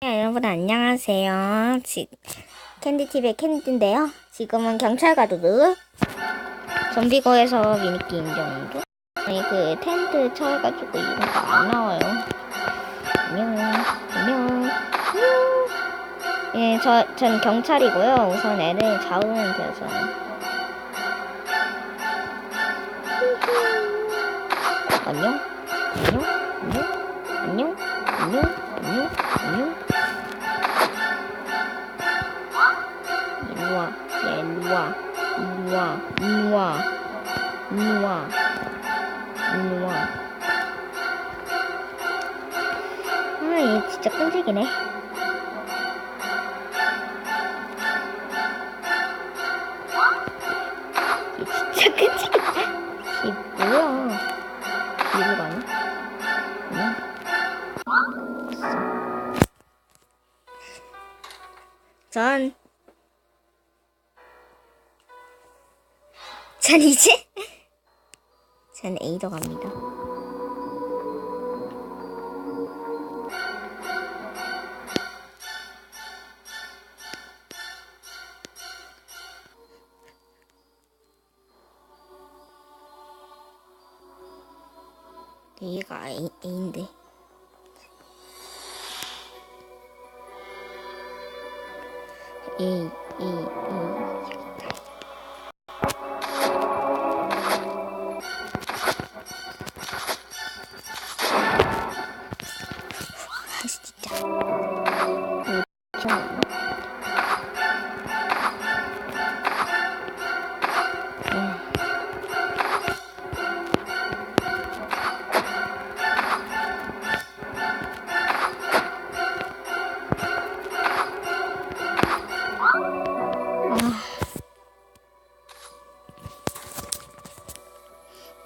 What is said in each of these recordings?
네, 여러분 안녕하세요. 지, 캔디TV의 캔디인데요. 지금은 경찰 가도드 좀비고에서 미니게임 정도? 아니 그 텐트 쳐가지고 이거가 안 나와요. 안녕, 안녕, 안녕. 예, 저, 전 경찰이고요. 우선 애를 잡으면 돼요, 저는. 안녕, 안녕, 안녕, 안녕, 안녕. 일로와, 야, 일로와, 일로와, 일로와, 일로와, 일로와. 아, 얘 진짜 끈질기네. 얘 진짜 끈질기네. 얘 뭐야? 전, 전 이제, 전 에이더 갑니다. 얘가 A, A인데. E E E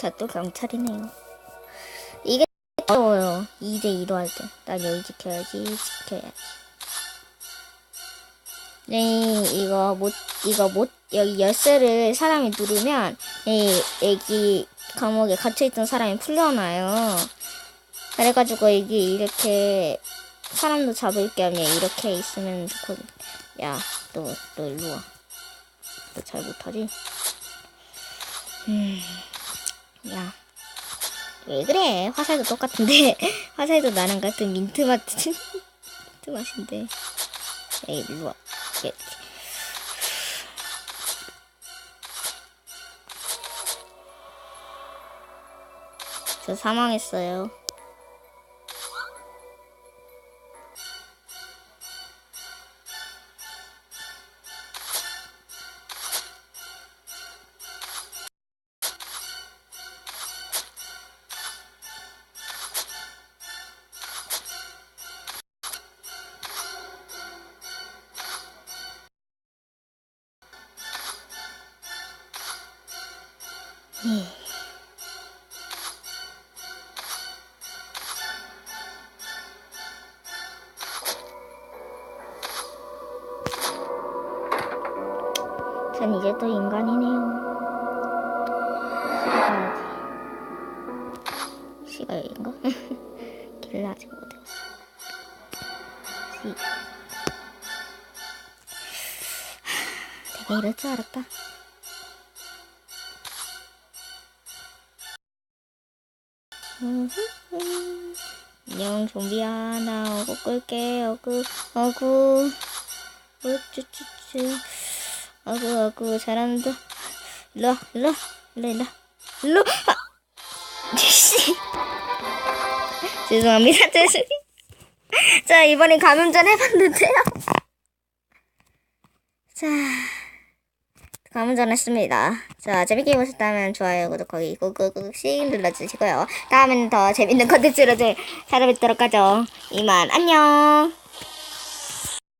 자, 또 경찰이네요. 이게 어려워요. 2대2로 할 때. 난 여기 지켜야지, 지켜야지. 네, 이거 못, 이거 못, 여기 열쇠를 사람이 누르면, 이, 여기 감옥에 갇혀있던 사람이 풀려나요. 그래가지고 여기 이렇게 사람도 잡을 겸에 이렇게 있으면 좋거든. 야, 너, 너 일로 와. 너 잘 못하지? 음. 야. 왜 그래? 화살도 똑같은데. 화살도 나랑 같은 민트 맛, 민트 맛인데. 에이, 일로 와. 예. 저 사망했어요. 전 이제 또 인간이네요. 시가야지. 시가인가? 길을 아직 못 외웠어. 시. 내가 이럴 줄 알았다. 안녕 좀비야 나 어구 끌게 어구 어구. 어쭈쭈쭈. 어구 어구. 잘한다. 일로 일로 일로 일로 일로 아! 씨. 죄송합니다. 죄송해요 자 이번엔 감염전 해봤는데요. 자 감염전 했습니다. 자 재밌게 보셨다면 좋아요 구독하기 꾹꾹꾹씩 눌러주시고요. 다음에는 더 재밌는 컨텐츠로 찾아뵙도록 하죠. 이만 안녕